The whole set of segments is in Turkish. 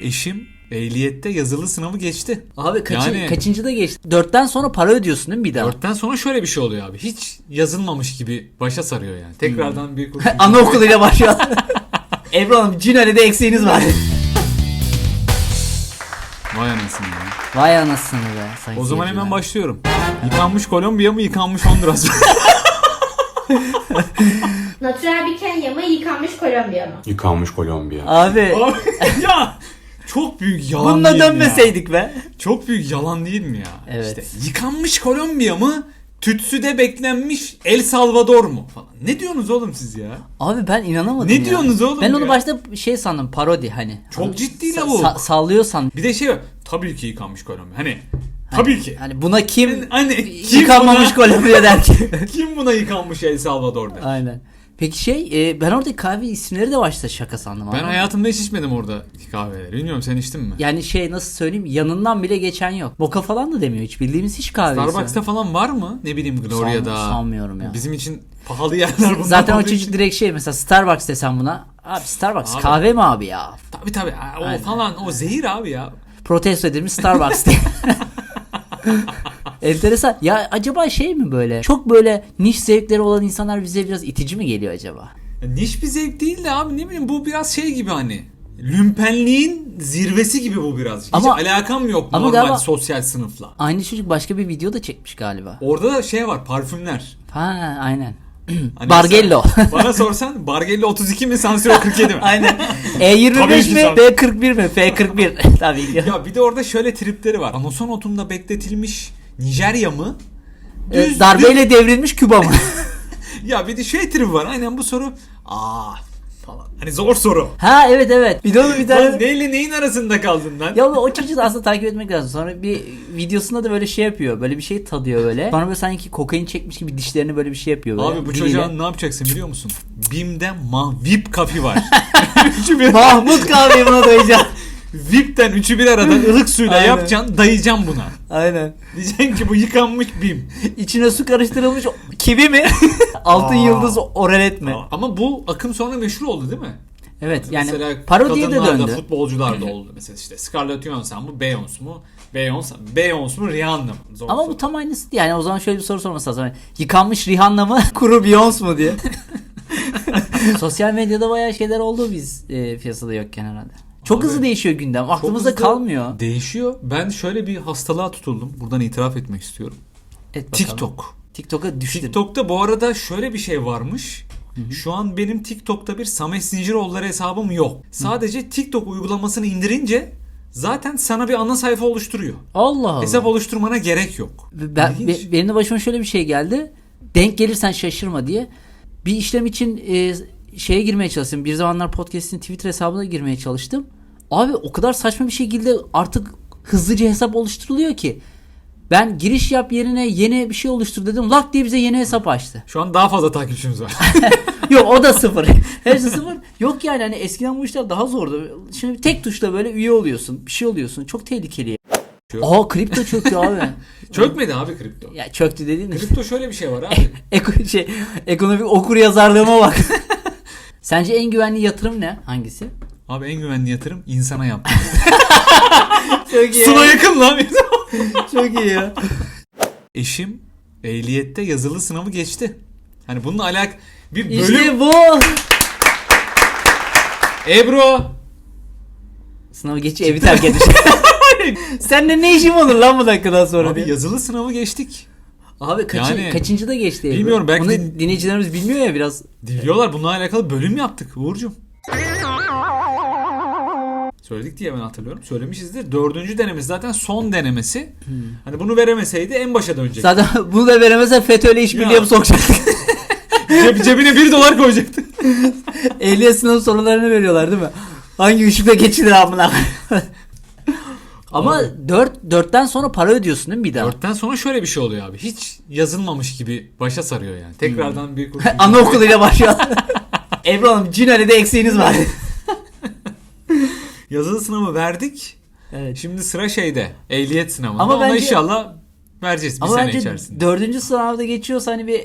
Eşim ehliyette yazılı sınavı geçti. Abi kaçın, Yani- kaçıncı da geçti? Dörtten sonra para ödüyorsun değil mi bir daha? Dörtten sonra şöyle bir şey oluyor abi. Hiç yazılmamış gibi başa sarıyor yani. Tekrardan bir kurs. Anaokuluyla başlıyor. Ebru Hanım Cinali'de eksiğiniz var. Vay anasını ya. Vay anasını be. sayın O zaman seyirciler. hemen başlıyorum. Yıkanmış Kolombiya mı yıkanmış Honduras mı? Natürel bir Kenya mı yıkanmış Kolombiya mı? Yıkanmış Kolombiya. Abi Abi, ya çok büyük yalan bununla değil mi dönmeseydik be. Çok büyük yalan değil mi ya? Evet. İşte yıkanmış Kolombiya mı? Tütsüde beklenmiş El Salvador mu falan. Ne diyorsunuz oğlum siz ya? Abi ben inanamadım Ne ya. diyorsunuz oğlum Ben onu ya? başta şey sandım parodi hani. Çok Hani ciddi sa- lavuk. sa- sallıyor sandım. Bir de şey var. Tabii ki yıkanmış Kolombiya. Hani tabii ki. Hani buna kim Hani kim yıkanmamış buna, Kolombiya der ki. kim buna yıkanmış El Salvador der. Aynen. Peki şey e, ben oradaki kahve isimleri de başta şaka sandım abi. Ben hayatımda hiç içmedim oradaki kahveleri. Bilmiyorum sen içtin mi? Yani şey nasıl söyleyeyim yanından bile geçen yok. Boka falan da demiyor hiç bildiğimiz hiç kahve. Starbucks'ta falan var mı? Ne bileyim Gloria'da. San- sanmıyorum ya. Bizim için pahalı yerler bunlar. Zaten o çocuk için. direkt şey mesela Starbucks desem buna. Abi Starbucks Abi. kahve mi abi ya? Tabii tabii. O Aynen. falan o zehir abi ya. Protesto edilmiş Starbucks diye. Enteresan. Ya acaba şey mi böyle? Çok böyle niş zevkleri olan insanlar bize biraz itici mi geliyor acaba? Ya niş bir zevk değil de abi ne bileyim bu biraz şey gibi hani. Lümpenliğin zirvesi gibi bu biraz. Hiç Ama- alakam yok ama normal galiba- sosyal sınıfla. Aynı çocuk başka bir video da çekmiş galiba. Orada da şey var parfümler. Ha aynen. Hani Bargello. mesela Bana sorsan Bargello 32 mi Sansiro 47 mi? aynen. Tabii E25 ki mi? sen- B41 mi? F41. Tabii ki. Ya bir de orada şöyle tripleri var. Anason otunda bekletilmiş Nijerya mı? Ee, Düz- darbeyle devrilmiş Küba mı? Ya bir de şey tribi var. Aynen bu soru. Aa falan. Hani zor soru. ha evet evet. Bir de onu bir tane... neyle neyin arasında kaldın lan? Ya o çocuğu da aslında takip etmek lazım. Sonra bir videosunda da böyle şey yapıyor. Böyle bir şey tadıyor böyle. Sonra böyle sanki kokain çekmiş gibi dişlerini böyle bir şey yapıyor böyle. Abi bu diliyle. çocuğa ne yapacaksın biliyor musun? Bim'de ma VIP kafi var. Mahmut kahveyi buna dayayacağım. VIP'ten üçü bir arada ılık suyla Aynen. yapacaksın dayayacaksın buna. Aynen. Diyeceksin ki bu yıkanmış Bim. İçine su karıştırılmış kivi mi? Altın Aa. yıldız orelet mi? Ama bu akım sonra meşhur oldu değil mi? Evet yani Mesela parodiye de döndü. futbolcular da oldu. Mesela işte Scarlett Johansson mu, Beyoncé mu? Beyoncé, Beyoncé mu, Rihanna mı? Zor Ama soru. bu tam aynısı. Yani o zaman şöyle bir soru sorması lazım. Yıkanmış Rihanna mı? Kuru Beyoncé mu diye. Sosyal medyada bayağı şeyler oldu biz e, piyasada yokken herhalde. Çok Abi, hızlı değişiyor gündem. Aklımızda kalmıyor. Değişiyor. Ben şöyle bir hastalığa tutuldum. Buradan itiraf etmek istiyorum. Et bakalım. TikTok. TikTok'a düştüm. TikTok'ta bu arada şöyle bir şey varmış. Şu an benim TikTok'ta bir Samet Zinciroğulları hesabım yok. Sadece TikTok uygulamasını indirince zaten sana bir ana sayfa oluşturuyor. Allah Allah. Hesap oluşturmana gerek yok. Ben, be- benim de başıma şöyle bir şey geldi. Denk gelirsen şaşırma diye. Bir işlem için e, şeye girmeye çalıştım. Bir zamanlar podcast'in Twitter hesabına girmeye çalıştım. Abi o kadar saçma bir şekilde artık hızlıca hesap oluşturuluyor ki. Ben giriş yap yerine yeni bir şey oluştur dedim. Lak diye bize yeni hesap açtı. Şu an daha fazla takipçimiz var. Yok o da sıfır. Hepsi sıfır. Yok yani hani eskiden bu işler daha zordu. Şimdi tek tuşla böyle üye oluyorsun. Bir şey oluyorsun. Çok tehlikeli. Aa kripto çöktü abi. Çökmedi abi kripto. ya çöktü dediğin de. Kripto şöyle bir şey var abi. Eko, şey, ekonomik okur yazarlığıma bak. Sence en güvenli yatırım ne? Hangisi? Abi en güvenli yatırım insana yaptım. Çok iyi. Suna yakın lan. Çok iyi ya. Eşim ehliyette yazılı sınavı geçti. Hani bununla alak bir bölüm İşte bu. Ebru Sınavı geç evi terk etmiş. Seninle ne işim olur lan bu dakikadan sonra Abi diye. yazılı sınavı geçtik. Abi kaçı, Yani- kaçıncı da geçti evi? Bilmiyorum, belki Bunu de- dinleyicilerimiz bilmiyor ya biraz. Diyorlar bununla alakalı bölüm yaptık Uğur'cum. Söyledik diye ben hatırlıyorum. Söylemişizdir. Dördüncü denemesi zaten son denemesi. Hani bunu veremeseydi en başa dönecek. Zaten bunu da veremezsen FETÖ'yle işbirliği Ya. yapıp sokacaktık. Ceb- cebine bir dolar koyacaktı. Ehliyet sınavı sorularını veriyorlar değil mi? Hangi ışıkla geçilir amına? Ama 4 4'ten sonra para ödüyorsun değil mi bir daha? Dörtten sonra şöyle bir şey oluyor abi. Hiç yazılmamış gibi başa sarıyor yani. Tekrardan bir kurs. Anaokuluyla başlıyor. Ebru Hanım Cinali'de eksiğiniz var. Yazılı sınavı verdik. evet. Şimdi sıra şeyde. Ehliyet sınavında. Ama Ama bence- inşallah vereceğiz bir Ama sene bence içerisinde. dördüncü sınavda geçiyorsa hani bir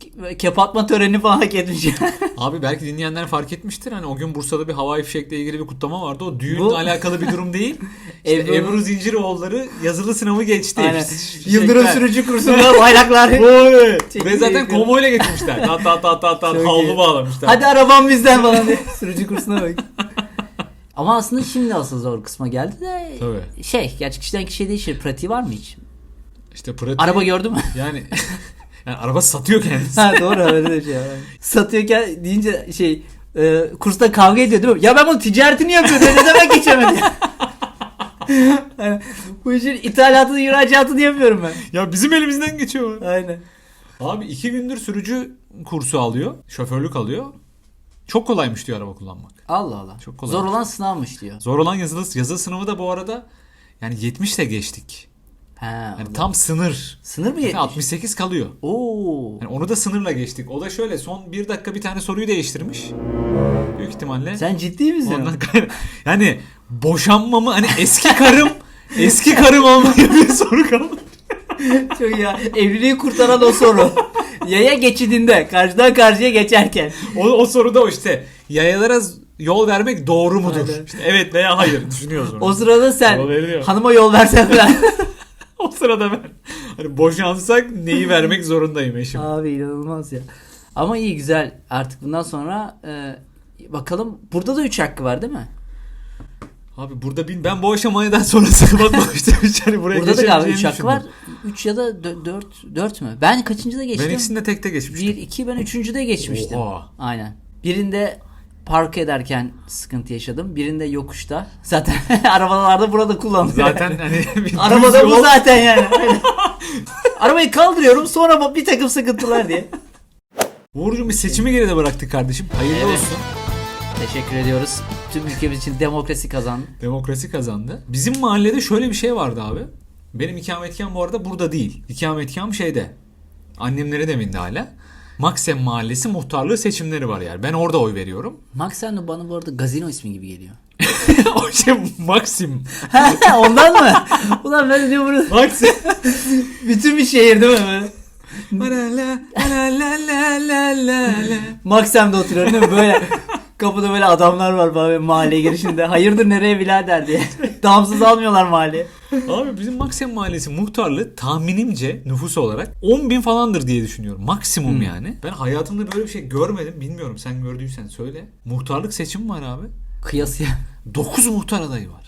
ke- kep atma töreni falan hak etmiş. Abi belki dinleyenler fark etmiştir. Hani o gün Bursa'da bir havai fişekle ilgili bir kutlama vardı. O düğünle Bu- alakalı bir durum değil. İşte Ebru- Ebru, Zinciroğulları yazılı sınavı geçti. Aynen. Fişekler. Yıldırım sürücü kursunda bayraklar. Oy! Ve zaten konvoyla getirmişler. Tat tat tat tat tat Çok iyi. havlu bağlamışlar. Hadi arabam bizden falan diye. Sürücü kursuna bak. Ama aslında şimdi asıl zor kısma geldi de Tabii. şey gerçi kişiden kişiye değişir. Pratiği var mı hiç? İşte pratik. Araba gördün mü? Yani yani araba satıyor kendisi. ha doğru öyle de şey var. Satıyorken deyince şey e, kursta kavga ediyor değil mi? Ya ben bunun ticaretini yapıyorum. Ne demek geçemedi? Yani bu işin ithalatını, ihracatını yapıyorum ben. ya bizim elimizden geçiyor. Aynen. Abi iki gündür sürücü kursu alıyor. Şoförlük alıyor. Çok kolaymış diyor araba kullanmak. Allah Allah. Çok kolay. Zor olan sınavmış diyor. Zor olan yazılı, yazılı sınavı da bu arada yani 70 ile geçtik. He. Yani tam sınır. Sınır mı Yani yetmiş? 68 kalıyor. Oo. Yani onu da sınırla geçtik. O da şöyle son bir dakika bir tane soruyu değiştirmiş. Büyük ihtimalle. Sen ciddi misin? Ondan yani boşanmamı hani eski karım eski karım olmaya bir soru kaldı. Çok ya. Evliliği kurtaran o soru. Yaya geçidinde karşıdan karşıya geçerken. O, o soruda o işte yayalara yol vermek doğru mudur? Aynen. İşte evet veya hayır düşünüyorsun. O sırada sen Yol veriliyor. hanıma yol versen falan. o sırada ben hani boşansak neyi vermek zorundayım eşim. Abi inanılmaz ya. Ama iyi güzel. Artık bundan sonra e, bakalım. Burada da 3 hakkı var değil mi? Abi burada bin, ben bu aşamadan sonrasına bakmamıştım hani buraya Burada da galiba 3 geçebileceğimi hakkı var. düşündüm. 3 ya da 4 4 mü? Ben kaçıncıda geçtim? Ben ikisini de tekte geçmiştim. 1 2 ben 3. geçmiştim. Oha. Aynen. Birinde park ederken sıkıntı yaşadım. Birinde yokuşta. Zaten arabalarda burada kullanılıyor. Zaten hani Arabada bu zaten yani. Arabayı kaldırıyorum sonra bir takım sıkıntılar diye. Uğurcuğum bir seçimi geride bıraktık kardeşim. Hayırlı Evet. olsun. Teşekkür ediyoruz. Tüm ülkemiz için demokrasi kazandı. Demokrasi kazandı. Bizim mahallede şöyle bir şey vardı abi. Benim ikametgahım bu arada burada değil. İkametgahım şeyde. Annemlere deminde hala. Maksem Mahallesi muhtarlığı seçimleri var yani. Ben orada oy veriyorum. Max sen de bana bu arada gazino ismi gibi geliyor. o şey Maxim. Ondan mı? Ulan ben diyorum burası Maxim. bütün bir şehir değil mi? Maksim'de oturuyorum değil mi? Böyle kapıda böyle adamlar var böyle mahalle girişinde. Hayırdır nereye birader diye. Damsız almıyorlar mahalleye. Abi bizim Maksim Mahallesi muhtarlığı tahminimce nüfus olarak 10 bin falandır diye düşünüyorum. Maksimum yani. Ben hayatımda böyle bir şey görmedim. Bilmiyorum sen gördüysen söyle. Muhtarlık seçimi var abi. Kıyasıya. 9 muhtar adayı var.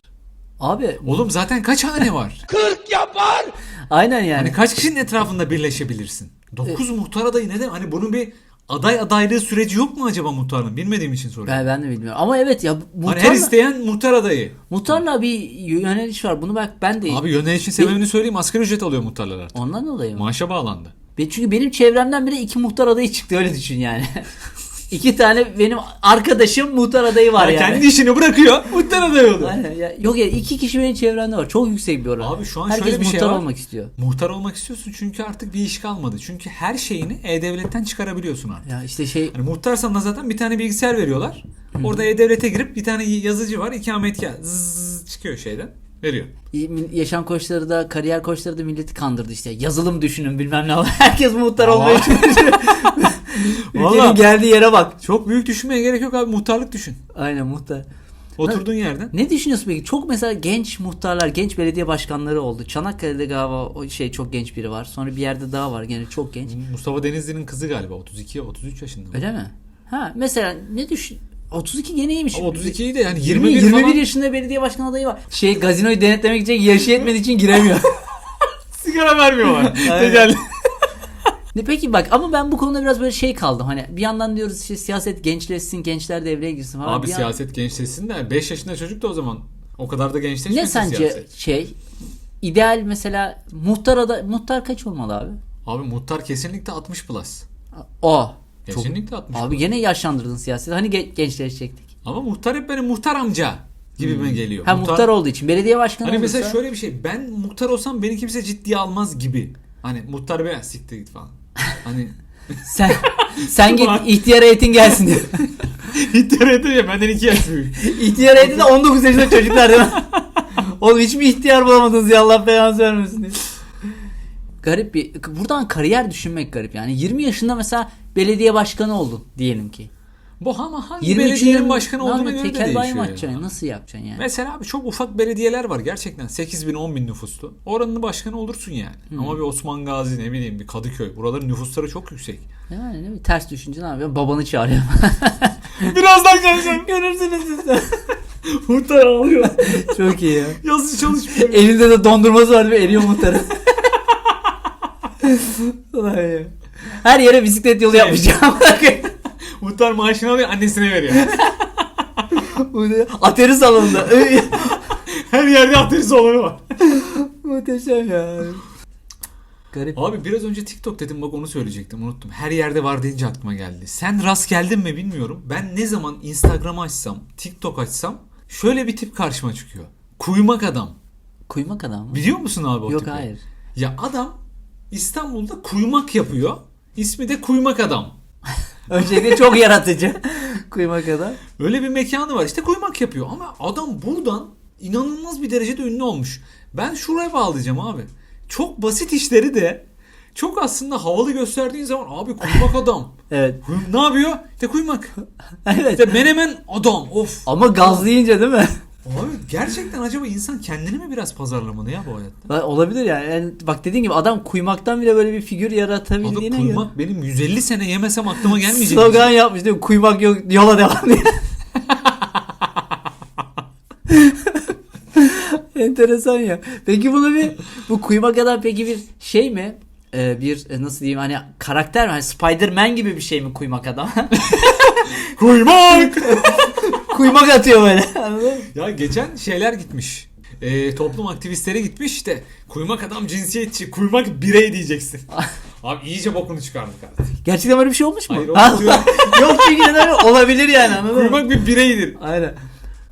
Abi Oğlum zaten kaç hane var? aynen yani. Hani kaç kişinin etrafında birleşebilirsin? 9 muhtar adayı neden? Hani bunun bir aday adaylığı süreci yok mu acaba muhtarlığın? Bilmediğim için soruyorum. ben, ben de bilmiyorum. Ama evet ya Hani muhtarla, her isteyen muhtar adayı. muhtarla bir yöneliş var. Bunu bak ben de Abi yönelişin sebebini söyleyeyim. Asgari ücret alıyor muhtarlar artık. ondan dolayı mı? Maaşa bağlandı. Çünkü benim çevremden bile iki muhtar adayı çıktı öyle düşün yani. iki tane benim arkadaşım muhtar adayı var Ya yani. Kendi işini bırakıyor. Muhtar adayı oluyor. Aynen ya. Yok ya iki kişi benim çevremde var. Çok yüksek bir oran. Abi şu an Herkes şöyle bir şey muhtar var. olmak istiyor. Muhtar olmak istiyorsun çünkü artık bir iş kalmadı. Çünkü her şeyini E-Devlet'ten çıkarabiliyorsun artık. Ya işte şey Hani muhtarsan da zaten bir tane bilgisayar veriyorlar. Orada E-Devlet'e girip bir tane yazıcı var. ikametgah. Zzz çıkıyor şeyden. Veriyor. yaşam koçları da kariyer koçları da milleti kandırdı işte. Yazılım düşünün bilmem ne. Herkes muhtar olmaya çalışıyor. Ülkenin Vallahi. geldiği yere bak. Çok büyük düşünmeye gerek yok abi. Muhtarlık düşün. Aynen muhtar. Oturduğun yerden. Ne düşünüyorsun peki? Çok mesela genç muhtarlar, genç belediye başkanları oldu. Çanakkale'de galiba o şey çok genç biri var. Sonra bir yerde daha var gene çok genç. Mustafa Denizli'nin kızı galiba 32 33 yaşında. Öyle mi? Ha mesela ne düşün 32 gene iyiymiş. Ama 32 iyi de yani 20, 21 21 falan. yaşında belediye başkan adayı var. Şey gazinoyu denetlemek için yaşı yetmediği için giremiyor. Sigara vermiyorlar. Aynen. Tekel. Ne peki bak ama ben bu konuda biraz böyle şey kaldım. Hani bir yandan diyoruz işte siyaset gençleşsin, gençler devreye girsin falan. Abi Bir yan- siyaset gençleşsin de 5 yaşında çocuk da o zaman o kadar da gençleşmesin Ne sence siyaset. şey ideal mesela muhtar ada muhtar kaç olmalı abi? Abi muhtar kesinlikle 60 plus. O. Çok, Kesinlikle 60 abi plus. gene yaşlandırdın siyaseti. Hani ge- gençleşecektik. Ama muhtar hep benim muhtar amca gibime geliyor. Ha muhtar, olduğu için belediye başkanı Hani olursa mesela şöyle bir şey. Ben muhtar olsam beni kimse ciddiye almaz gibi. Hani muhtar be siktir git falan. Hani sen sen git ihtiyar heyetin gelsin diyor. ihtiyar edin ya benden 2 yaş büyük. ihtiyar heyeti de 19 yaşında çocuklar değil mi? Oğlum hiç mi ihtiyar bulamadınız ya Allah belanızı vermesin diye. garip bir buradan kariyer düşünmek garip yani 20 yaşında mesela belediye başkanı oldun diyelim ki. Bu ama hangi 23 belediyenin başkanı olduğuna göre de tekel değişiyor. açacaksın? ya. Nasıl yapacaksın yani? Mesela abi çok ufak belediyeler var gerçekten 8 bin 10 bin nüfuslu. Oranın başkanı olursun yani. Hmm. Ama bir Osman Gazi ne bileyim bir Kadıköy. Buraların nüfusları çok yüksek. Yani ne bir ters düşünce ne yapıyor? Babanı çağırıyor. Birazdan geleceğim. Görürsünüz siz. Muhtar ağlıyor. Çok iyi ya. Yazıcı çalışmıyor. Elinde de dondurması var ve eriyor muhtarı. Her yere bisiklet yolu yapacağım. Muhtar maaşını alıyor annesine veriyor. Ateri salonunda. Her yerde ateş olanı var. Muhteşem ya. Garip. Abi biraz önce TikTok dedim bak onu söyleyecektim unuttum. Her yerde var deyince aklıma geldi. Sen rast geldin mi bilmiyorum. Ben ne zaman Instagram açsam, TikTok açsam şöyle bir tip karşıma çıkıyor. Kuymak adam. Kuymak adam mı? Biliyor musun abi o Yok tipi? hayır. Ya adam İstanbul'da kuymak yapıyor. İsmi de Kuymak Adam. Öncelikle çok yaratıcı. Kuymak adam. Öyle bir mekanı var işte kuymak yapıyor. Ama adam buradan inanılmaz bir derecede ünlü olmuş. Ben şuraya bağlayacağım abi. Çok basit işleri de çok aslında havalı gösterdiğin zaman abi kuymak adam. Evet. Kuy- ne yapıyor? İşte kuymak. Evet. İşte menemen adam. Of. Ama gazlayınca değil mi? Abi gerçekten acaba insan kendini mi biraz pazarlamalı ya bu hayatta? Lan Olabilir yani. yani. Bak dediğin gibi adam kuymaktan bile böyle bir figür Abi yaratabildiğine göre. kuymak benim 150 sene yemesem aklıma gelmeyecek. Slogan yapmış değil mi? Kuymak yok yola devam diye. Enteresan ya. Peki bunu bir bu kuymak adam peki bir şey mi? Ee, bir e, nasıl diyeyim hani karakter mi? Hani Spider-Man gibi bir şey mi kuymak adam? Kuymak! kuymak atıyor böyle. Ya geçen şeyler gitmiş. Ee, toplum aktivistleri gitmiş işte. Kuymak adam cinsiyetçi, kuymak birey diyeceksin. Abi iyice bokunu çıkardık artık. Gerçekten böyle bir şey olmuş mu? Hayır, Ha, olmuş. Yok çünkü neden olabilir yani anladın mı? Kuymak bir bireydir. Aynen.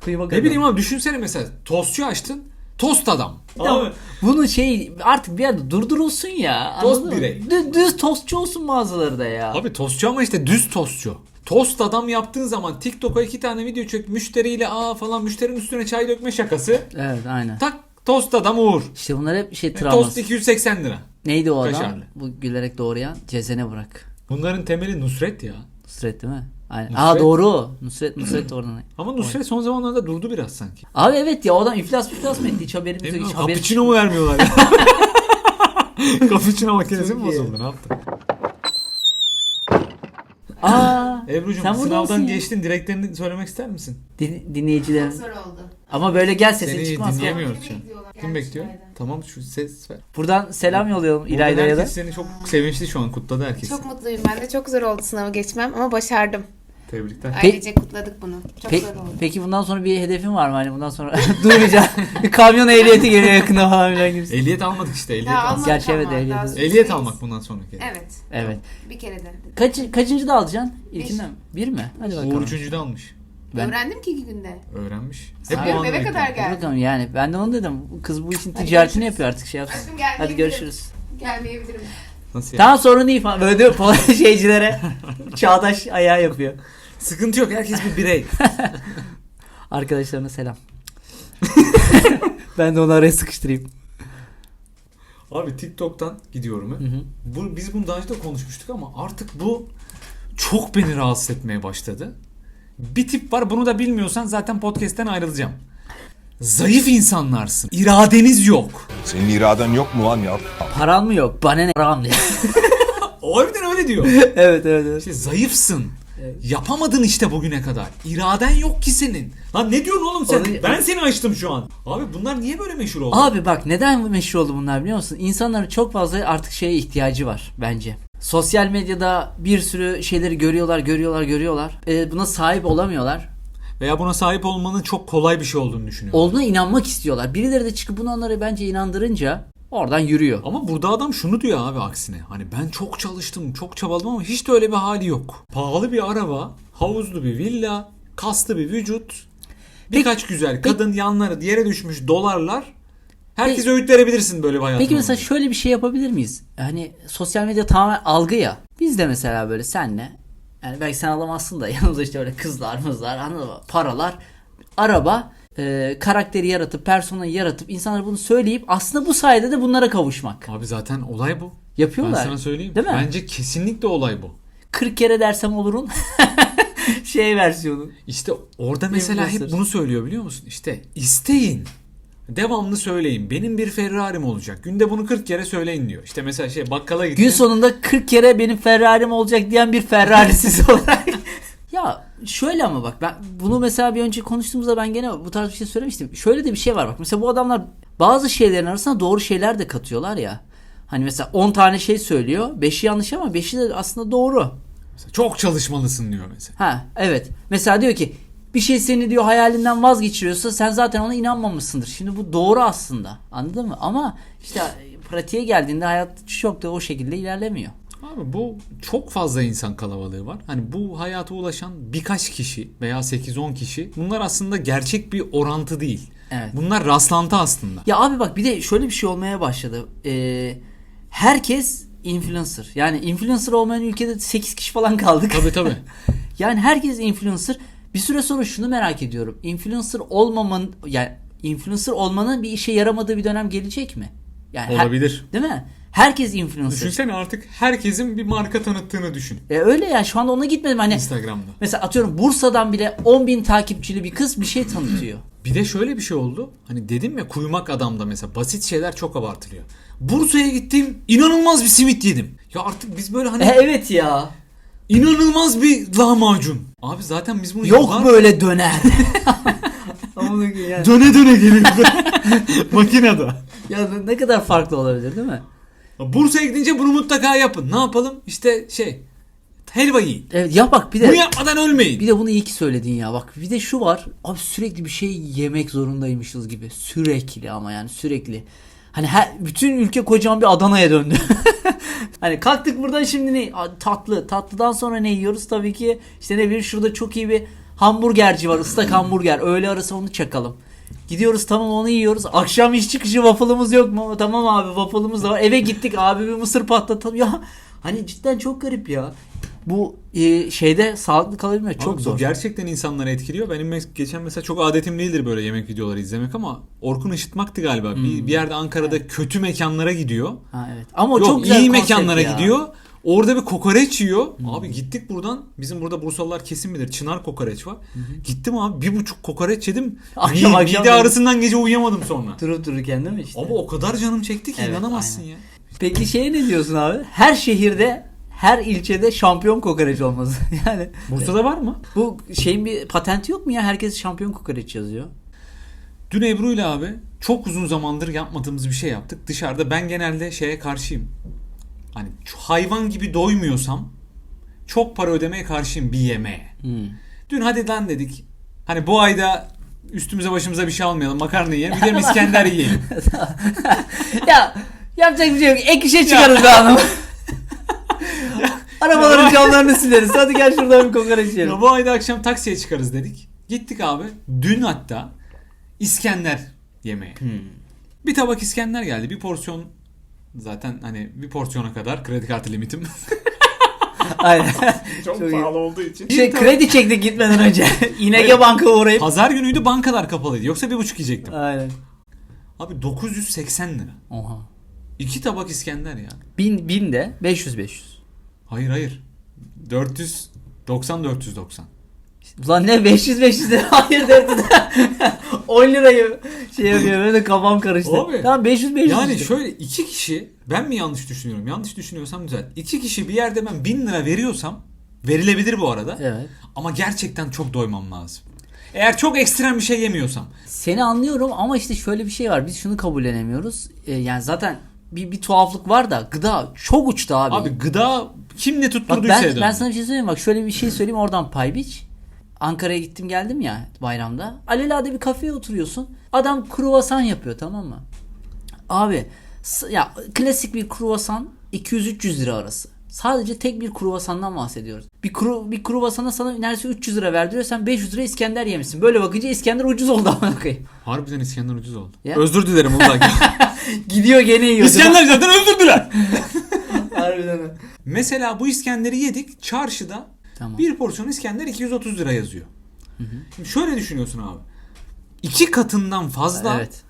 Kuymak Ne adam. bileyim abi düşünsene mesela tostçu açtın. Tost adam. Abi, Bunu şey artık bir yerde durdurulsun ya. Tost anladın mı? birey. Düz, düz tostçu olsun mağazaları da ya. abi tostçu ama işte düz tostçu. Tost adam yaptığın zaman TikTok'a iki tane video çek müşteriyle aa falan müşterinin üstüne çay dökme şakası. Evet aynen. Tak tost adam Uğur. İşte bunlar hep şey E, travması. tost 280 lira. Neydi o adam? Kaşarlı. Bu gülerek doğrayan Cezene bırak. Bunların temeli Nusret ya. Nusret değil mi? Aynen. Nusret. Aa doğru. Nusret Nusret oradan. Ama Nusret son zamanlarda durdu biraz sanki. Abi evet ya o adam iflas iflas mı etti? Hiç haberimiz yok. Hiç haberi... Cappuccino mu vermiyorlar ya? Cappuccino makinesi mi bozuldu ne yaptı? Aa, Ebru'cum sen burada mısın sınavdan ya? geçtin dileklerini söylemek ister misin? Din, dinleyicilerin. Zor oldu. Ama böyle gel sesin Seni çıkmaz. dinleyemiyoruz şu an. Bekliyorlar Kim bekliyor? gerçekten. Tamam şu ses ver. Buradan selam yollayalım Buradan İlayda'ya da. herkes seni çok sevinçli şu an kutladı herkes. Çok mutluyum ben de. Çok zor oldu sınavı geçmem ama başardım. Tebrikler. Ailece kutladık bunu. Çok Pe- zor oldu. peki bundan sonra bir hedefin var mı? Hani bundan sonra durmayacağım. bir kamyon ehliyeti geliyor yakında falan filan gibi. Ehliyet almadık işte ehliyet Ya, aldık. almadık Gerçi evet, ama ehliyet- daha Ehliyet almak bundan sonraki. Evet. Evet. Bir kere de. Kaç, kaçıncı da alacaksın? İlkinden mi? Bir mi? Hadi bakalım. Uğur üçüncüde almış. Ben- Öğrendim ki iki günde. Öğrenmiş. Hep bu eve anla kadar bekliyorum. Hadi geldi. bakalım yani. Ben de onu dedim. Kız bu işin Hadi ticaretini görüşürüz. yapıyor artık şey yapsın. Aşkım gelmeyebilirim. Hadi görüşürüz. Gelmeyebilirim. Nasıl ya? Tamam sorun değil falan. Böyle diyor pol- şeycilere çağdaş ayağı yapıyor. Sıkıntı yok herkes bir birey. Arkadaşlarına selam. ben de onu araya sıkıştırayım. Abi TikTok'tan gidiyorum. Hı hı. Bu, biz bunu daha önce de konuşmuştuk ama artık bu çok beni rahatsız etmeye başladı. Bir tip var bunu da bilmiyorsan zaten podcast'ten ayrılacağım. Zayıf insanlarsın. İradeniz yok. Senin iraden yok mu lan ya? Paran mı yok? Bana ne param diye. Harbiden öyle diyor. evet evet evet. İşte zayıfsın. Yapamadın işte bugüne kadar. İraden yok ki senin. Lan ne diyorsun oğlum sen? Onu- Ben seni açtım şu an. Abi bunlar niye böyle meşhur oldu? Abi bak neden meşhur oldu bunlar biliyor musun? İnsanların çok fazla artık şeye ihtiyacı var bence. Sosyal medyada bir sürü şeyleri görüyorlar, görüyorlar, görüyorlar. Ee, buna sahip olamıyorlar. Veya buna sahip olmanın çok kolay bir şey olduğunu düşünüyorum. Olduğuna inanmak istiyorlar. Birileri de çıkıp bunu onlara bence inandırınca oradan yürüyor. Ama burada adam şunu diyor abi aksine. Hani ben çok çalıştım, çok çabaladım ama hiç de öyle bir hali yok. Pahalı bir araba, havuzlu bir villa, kaslı bir vücut, birkaç güzel kadın yanları yere düşmüş dolarlar. Herkese öğüt verebilirsin böyle bir Peki mesela olunca. şöyle bir şey yapabilir miyiz? Hani sosyal medya tamamen algı ya. Biz de mesela böyle senle yani belki sen alamazsın da yanımızda işte böyle kızlar mızlar anladın mı? Paralar, araba e, karakteri yaratıp, personayı yaratıp, insanlara bunu söyleyip aslında bu sayede de bunlara kavuşmak. Abi zaten olay bu. Yapıyorlar. Ben sana söyleyeyim. Değil mi? Bence kesinlikle olay bu. 40 kere dersem olurun şey versiyonu. İşte orada mesela hep bunu söylüyor biliyor musun? İşte isteyin. Devamlı söyleyin. Benim bir Ferrari'm olacak. Günde bunu 40 kere söyleyin diyor. İşte mesela şey bakkala gittin. Gün sonunda 40 kere benim Ferrari'm olacak diyen bir Ferrari'siz olarak. ya şöyle ama bak ben bunu mesela bir önce konuştuğumuzda ben gene bu tarz bir şey söylemiştim. Şöyle de bir şey var bak. Mesela bu adamlar bazı şeylerin arasına doğru şeyler de katıyorlar ya. Hani mesela 10 tane şey söylüyor. 5'i yanlış ama 5'i de aslında doğru. Mesela çok çalışmalısın diyor mesela. Ha evet. Mesela diyor ki bir şey seni diyor hayalinden vazgeçiriyorsa sen zaten ona inanmamışsındır. Şimdi bu doğru aslında. Anladın mı? Ama işte pratiğe geldiğinde hayat çok da o şekilde ilerlemiyor. Abi bu çok fazla insan kalabalığı var. Hani bu hayata ulaşan birkaç kişi veya 8-10 kişi bunlar aslında gerçek bir orantı değil. Evet. Bunlar rastlantı aslında. Ya abi bak bir de şöyle bir şey olmaya başladı. Ee, herkes influencer. Yani influencer olmayan ülkede 8 kişi falan kaldık. Tabii tabii. yani herkes influencer. Bir süre sonra şunu merak ediyorum. Influencer olmaman yani influencer olmanın bir işe yaramadığı bir dönem gelecek mi? Yani her- Olabilir. değil mi? Herkes influencer. Düşünsene artık herkesin bir marka tanıttığını düşün. E öyle ya şu anda ona gitmedim hani. Instagram'da. Mesela atıyorum Bursa'dan bile 10 bin takipçili bir kız bir şey tanıtıyor. Bir de şöyle bir şey oldu. Hani dedim ya kuyumak adamda mesela basit şeyler çok abartılıyor. Bursa'ya gittim inanılmaz bir simit yedim. Ya artık biz böyle hani E, evet ya. İnanılmaz bir lahmacun. Abi zaten biz bunu Yok yıllar- böyle döner. Yani- Döne döne geliyor. Makinede. ya ne kadar farklı olabilir değil mi? Bursa'ya gidince bunu mutlaka yapın. Ne yapalım? İşte şey helva yiyin. Evet ya bak bir Bunu de yapmadan ölmeyin. bir de bunu iyi ki söyledin ya. Bak bir de şu var. Abi sürekli bir şey yemek zorundaymışız gibi. Sürekli ama yani sürekli. Hani her, bütün ülke kocaman bir Adana'ya döndü. hani kalktık buradan şimdi ne? Tatlı. Tatlıdan sonra ne yiyoruz? Tabii ki işte ne bileyim şurada çok iyi bir hamburgerci var. ıslak hamburger. Öğle arası onu çakalım. Gidiyoruz tamam onu yiyoruz. Akşam iş çıkışı waffle'ımız yok mu? Tamam abi waffle'ımız da var. Eve gittik abi bir mısır patlatalım. Ya hani cidden çok garip ya. Bu e, şeyde sağlıklı kalabilmek çok Abi bu zor. gerçekten insanları etkiliyor. Benim mes- geçen mesela çok adetim değildir böyle yemek videoları izlemek ama Orkun Işıtmak'tı galiba. Hmm. Bir, bir yerde Ankara'da kötü mekanlara gidiyor. Ha, evet. Ama Yok çok güzel iyi mekanlara ya. gidiyor. Orada bir kokoreç yiyor. Hmm. Abi gittik buradan. Bizim burada Bursalılar kesin bilir. Çınar kokoreç var. Gittim abi bir buçuk kokoreç yedim. Akşam Mi- akşam mide ağrısından gece uyuyamadım sonra. Durup dururken değil mi işte? Ama o kadar canım çekti ki Evet, inanamazsın aynen. ya. Peki şeye ne diyorsun abi? Her şehirde her ilçede şampiyon kokoreç olması. yani Bursa'da var mı? bu şeyin bir patenti yok mu ya? Herkes şampiyon kokoreç yazıyor. Dün Ebru ile abi çok uzun zamandır yapmadığımız bir şey yaptık. Dışarıda ben genelde şeye karşıyım. Hani hayvan gibi doymuyorsam çok para ödemeye karşıyım bir yemeğe. Dün hadi lan dedik. Hani bu ayda üstümüze başımıza bir şey almayalım. Makarna yiyelim. Gidelim İskender yiyelim. ya yapacak bir şey yok. Ek işe çıkarız be hanım. Arabaların camlarını sileriz. Hadi gel şuradan bir kokoreç yiyelim. ya bu ayda akşam taksiye çıkarız dedik. Gittik abi. Dün hatta İskender yemeğe. Bir tabak İskender geldi. Bir porsiyon zaten hani bir porsiyona kadar kredi kartı limitim. Aynen. çok, iyi. pahalı olduğu için. Şey kredi çektik gitmeden önce. İnege banka uğrayıp. Pazar günüydü bankalar kapalıydı. Yoksa bir buçuk yiyecektim. Aynen. Abi 980 lira. Oha. İki tabak İskender ya. Bin, bin de 500 500. Hayır hayır. 490 490. Ulan ne 500 500 lira hayır dedi de 10 lira gibi şey yapıyor böyle kafam karıştı. Abi, Tamam 500 500 Yani işte. şöyle iki kişi ben mi yanlış düşünüyorum? Yanlış düşünüyorsam düzelt. İki kişi bir yerde ben 1000 lira veriyorsam verilebilir bu arada. Evet. Ama gerçekten çok doymam lazım. Eğer çok ekstrem bir şey yemiyorsam. Seni anlıyorum ama işte şöyle bir şey var. Biz şunu kabullenemiyoruz. Ee, yani zaten bir, bir tuhaflık var da gıda çok uçtu abi. Abi gıda kim ne Bak tutturduysa ben, ben sana bir şey söyleyeyim. Bak şöyle bir şey söyleyeyim oradan pay biç. Ankara'ya gittim geldim ya bayramda. Alelade bir kafeye oturuyorsun. Adam kruvasan yapıyor tamam mı? Abi ya klasik bir kruvasan 200-300 lira arası. Sadece tek bir kruvasandan bahsediyoruz. Bir kru, bir kruvasana sana neredeyse 300 lira verdiriyor. Sen 500 lira İskender yemişsin. Böyle bakınca İskender ucuz oldu ama koyayım. Harbiden İskender ucuz oldu. Ya. Özür dilerim Uludağ. Gidiyor gene yiyor. İskender zaten özür diler. Harbiden. Mesela bu İskender'i yedik. Çarşıda Tamam. bir porsiyon İskender 230 lira yazıyor. Şimdi şöyle düşünüyorsun abi. iki katından fazla Evet.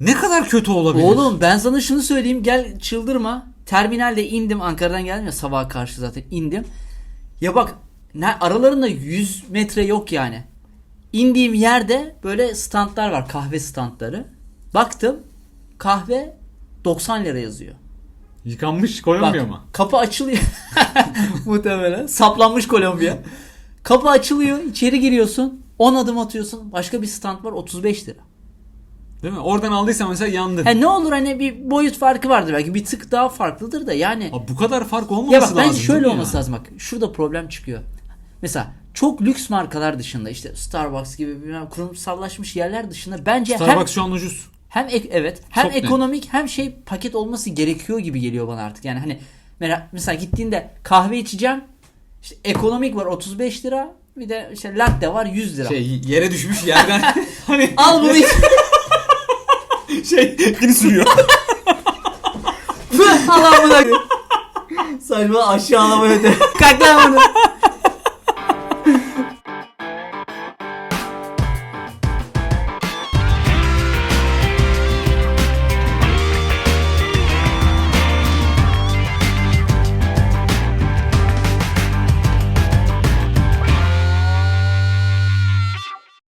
ne kadar kötü olabilir? Oğlum ben sana şunu söyleyeyim gel çıldırma. Terminalde indim Ankara'dan geldim ya sabaha karşı zaten indim. Ya bak ne, aralarında 100 metre yok yani. İndiğim yerde böyle standlar var kahve standları. Baktım kahve 90 lira yazıyor. Yıkanmış Bak Kolombiya mı? kapı açılıyor. Muhtemelen. Saplanmış Kolombiya. Kapı açılıyor içeri giriyorsun 10 adım atıyorsun başka bir stand var 35 lira. Değil mi? Oradan aldıysan mesela yandın. Ha ne olur hani bir boyut farkı vardır belki bir tık daha farklıdır da yani. Abi bu kadar fark olmaması Ya bak lazım. bence şöyle olması ya? lazım bak. Şurada problem çıkıyor. Mesela çok lüks markalar dışında işte Starbucks gibi bilmem kurumsallaşmış yerler dışında bence hem Starbucks şu an ucuz. hem ek- evet hem Çok ekonomik hem şey paket olması gerekiyor gibi geliyor bana artık. Yani hani mesela, mesela gittiğinde kahve içeceğim. işte ekonomik var 35 lira. Bir de işte latte var 100 lira. Şey yere düşmüş yerden hani Al bunu iç. şey beni sürüyor. Allah'ım Saçma aşağılama öte. Kalk lan bunu.